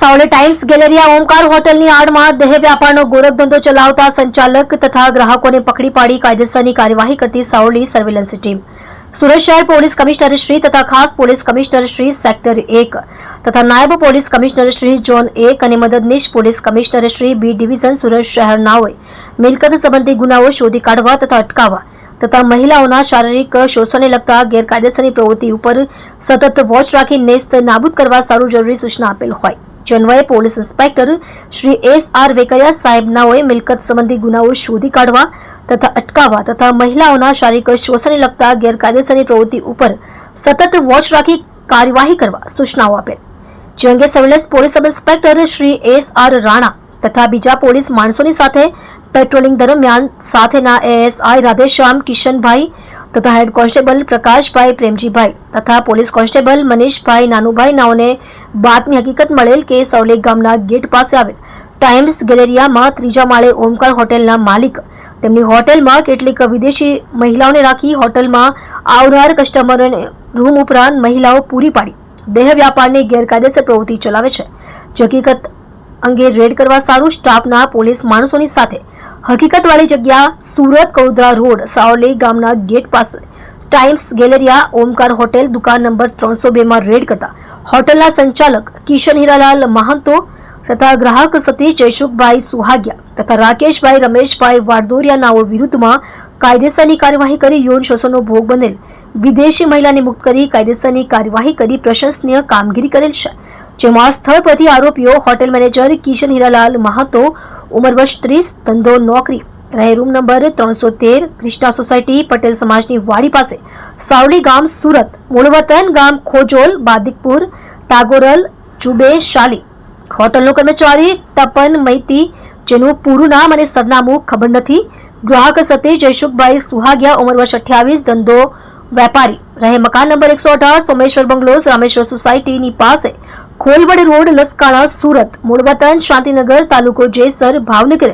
Savli times Galleria Omkar હોટલની આડમાં દેહ વ્યાપારનો ગોરખધંધો ચલાવતા સંચાલક તથા ગ્રાહકોને પકડી પાડી કાયદેસરની કાર્યવાહી કરતી સાવલી સર્વેલન્સ ટીમ. સુરત શહેર પોલીસ કમિશનર શ્રી તથા ખાસ પોલીસ કમિશનર શ્રી સેક્ટર એક તથા નાયબ પોલીસ કમિશનર શ્રી ઝોન એક અને મદદનીશ police commissioner Shri B division Surat શહેરનાઓએ મિલકત સંબંધી ગુનાઓ શોધી કાઢવા તથા અટકાવવા તથા મહિલાઓના શારીરિક શોષણને લગતા ગેરકાયદેસરની પ્રવૃત્તિ ઉપર સતત વોચ રાખી નેસ્ત નાબૂદ કરવા સારું જરૂરી સૂચના આપેલ હોય. જે police inspector Shri S R Vekariya સાહેબનાઓએ મિલકત સંબંધી ગુનાઓ શોધી કાઢવા તથા અટકાવવા તથા મહિલાઓના શારીરિક શોષણને લગતા ગેરકાયદેસરની પ્રવૃત્તિ ઉપર સતત વોચ રાખી કાર્યવાહી કરવા સૂચનાઓ આપેલ. જે અંગે surveillance police sub inspector Shri S R Rana તથા બીજા પોલીસ માણસોની સાથે પેટ્રોલિંગ દરમિયાન સાથેના એએસઆઈ રાધેશ્યામ કિશનભાઈ તથા હેડ કોન્સ્ટેબલ પ્રકાશભાઈ પ્રેમજીભાઈ તથા પોલીસ કોન્સ્ટેબલ મનીષભાઈ નાનુભાઈ નાઓને બાતમી હકીકત મળેલ કે સવલી ગામના ગેટ પાસે આવેલ ટાઈમ્સ ગેલેરિયામાં ત્રીજા માળે ઓમકાર હોટેલના માલિક. તેમની હોટેલમાં કેટલીક વિદેશી મહિલાઓને રાખી હોટેલમાં આવનાર કસ્ટમરોને રૂમ ઉપરાંત મહિલાઓ પૂરી પાડી. દેહ વ્યાપારની ગેરકાયદેસર પ્રવૃત્તિ ચલાવે છે. જે હકીકત અંગે રેડ કરવા સારું સ્ટાફના પોલીસ માણસોની સાથે હકીકતવાળી જગ્યા સુરત કડોદરા રોડ, સાવલી ગામના ગેટ પાસે. ટાઈમ્સ ગેલેરિયા, ઓમકાર હોટેલ, દુકાન નંબર ત્રણસો બેમાં રેડ કરતા. હોટેલના સંચાલક કિશન હીરાલાલ મહંતો તથા ગ્રાહક સતીશ જયસુખભાઈ સુહાગિયા તથા રાકેશભાઈ રમેશભાઈ વાડદોરિયાનાઓ વિરુદ્ધમાં કાયદેસરની કાર્યવાહી કરી યૌન શોષણનો ભોગ બનેલ. વિદેશી મહિલાને મુક્ત કરી કાયદેસરની કાર્યવાહી કરી પ્રશંસનીય કામગીરી કરેલ છે. જેમાં સ્થળ પરથી આરોપીઓ હોટેલ મેનેજર કિશન હીરાલાલ મહાતો, ઉંમર વર્ષ ત્રીસ, ધંધો નોકરી. રહે રૂમ નંબર ત્રણસો તેર ક્રિષ્ના સોસાયટી, પટેલ સમાજની વાડી પાસે. સાવલી ગામ સુરત, મૂળવતન ગામ ખોજોલ, બાદિકપુર, ટાગોરલ ચુબે શાલી. હોટલનો કર્મચારી તપન મૈતી, જેનું પૂરું નામ અને સરનામું ખબર નથી. ગ્રાહક સતીશ જયસુખભાઈ સુહાગિયા, ઉંમર વર્ષ અઠ્યાવીસ, ધંધો વેપારી. રહે મકાન નંબર એકસો અઢાર, સોમેશ્વર બંગલોઝ, રામેશ્વર સોસાયટીની પાસે. ખોલવડ રોડ લસકાણા સુરત, મૂળવતન શાંતિનગર તાલુકો જેસર, ભાવનગર.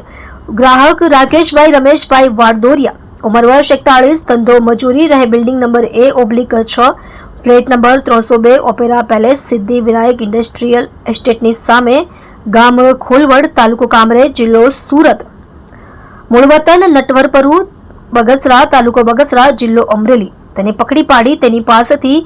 ગ્રાહક રાકેશભાઈ રમેશભાઈ વાડદોરિયા ઉંમર વર્ષ એકતાળીસ, ધંધો મજૂરી, રહે બિલ્ડિંગ નંબર એ ઓબ્લિક છ, ફ્લેટ નંબર ત્રણસો બે, opera palace, Siddhi Vinayak industrial એસ્ટેટની સામે ગામ ખોલવડ તાલુકો કામરે જિલ્લો સુરત. મૂળવતન નટવરપરુ, બગસરા તાલુકો બગસરા, જિલ્લો અમરેલી. તેને પકડી પાડી તેની પાસેથી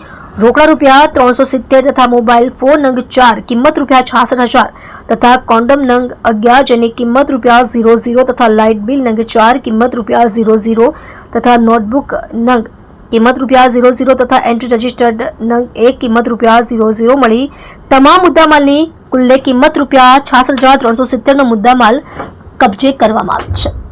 રોકડા રૂપિયા ત્રણસો સિત્તેર તથા મોબાઈલ ફોન નંગ ચાર, કિંમત રૂપિયા છાસઠ હજાર તથા કોન્ડમ નંગ અગિયાર જેની કિંમત રૂપિયા ઝીરો ઝીરો તથા લાઇટ બિલ નંગ ચાર, કિંમત રૂપિયા ઝીરો ઝીરો તથા નોટબુક નંગ કિંમત રૂપિયા ઝીરો ઝીરો તથા એન્ટ્રી રજિસ્ટર્ડ નંગ એક કિંમત રૂપિયા ઝીરો ઝીરો મળી. તમામ મુદ્દામાલની કુલ્લે કિંમત રૂપિયા છાસઠ હજાર ત્રણસો સિત્તેરનો મુદ્દામાલ કબજે કરવામાં આવ્યો છે.